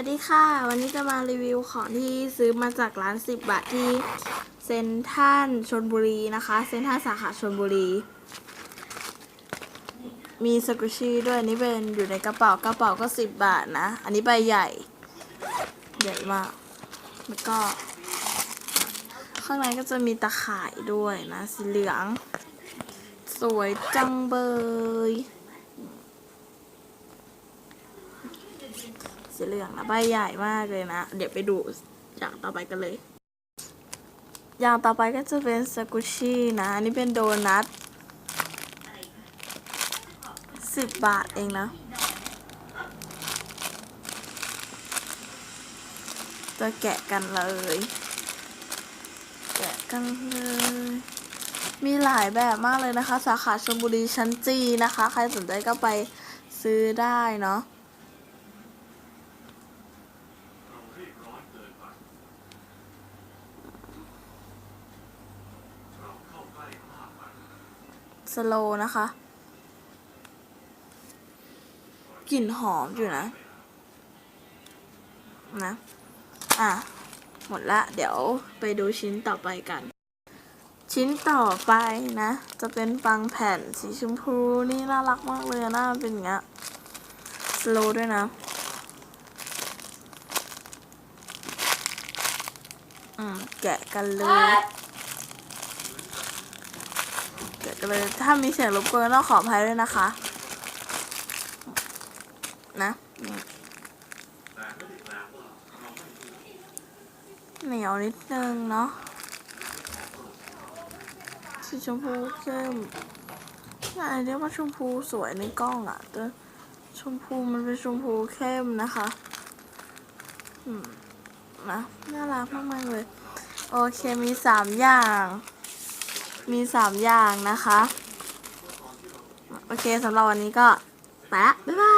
วัสดีค่ะ วันนี้จะมารีวิวของที่ซื้อมาจากร้าน 10 บาทที่เซนทรันชนบุรีนะคะ เซนทรันสาขาชนบุรี มีสกุชี่ด้วยนนี่เป็นอยู่ในกระเป๋ากระเป๋าก็ 10 บาทนะ อันนี้ใบใหญ่ ใหญ่มาก แล้วก็ ข้างในก็จะมีตะข่ายด้วยนะ สีเหลือง สวยจังเบย สีเหลืองนะใบใหญ่มากเลยนะ เดี๋ยวไปดูอย่างต่อไปกันเลย อย่างต่อไปก็จะเป็นสกุชี่นะนนี้เป็นโดนัทสิบบาทเองนะ จะแกะกันเลย แกะกันเลย มีหลายแบบมากเลยนะคะ สาขาชลบุรีชั้นจีนะคะ ใครสนใจก็ไปซื้อได้เนาะ สโลนะคะ กลิ่นหอมอยู่นะ นะ อะ หมดละ เดี๋ยวไปดูชิ้นต่อไปกัน ชิ้นต่อไปนะ จะเป็นปังแผ่นสีชมพูนี่น่ารักมากเลยอะหน้ามันเป็นอย่างเงี้ยสโลด้วยนะอืมแกะกันเลย แกะกันเลยถ้ามีเสียงรบกวนต้องขออภัยด้วยนะคะ นะเหนียวนิดนึงเนาะสีชมพูเข้มอะไรเรียกว่าชมพูสวยในกล้องอะ่ะแต่ชมพูมันเป็นชมพูเข้มนะคะนะน่ารักมากๆเลย โอเคมีสามอย่าง มีสามอย่างนะคะ โอเคสำหรับวันนี้ก็ไปละบ๊ายบาย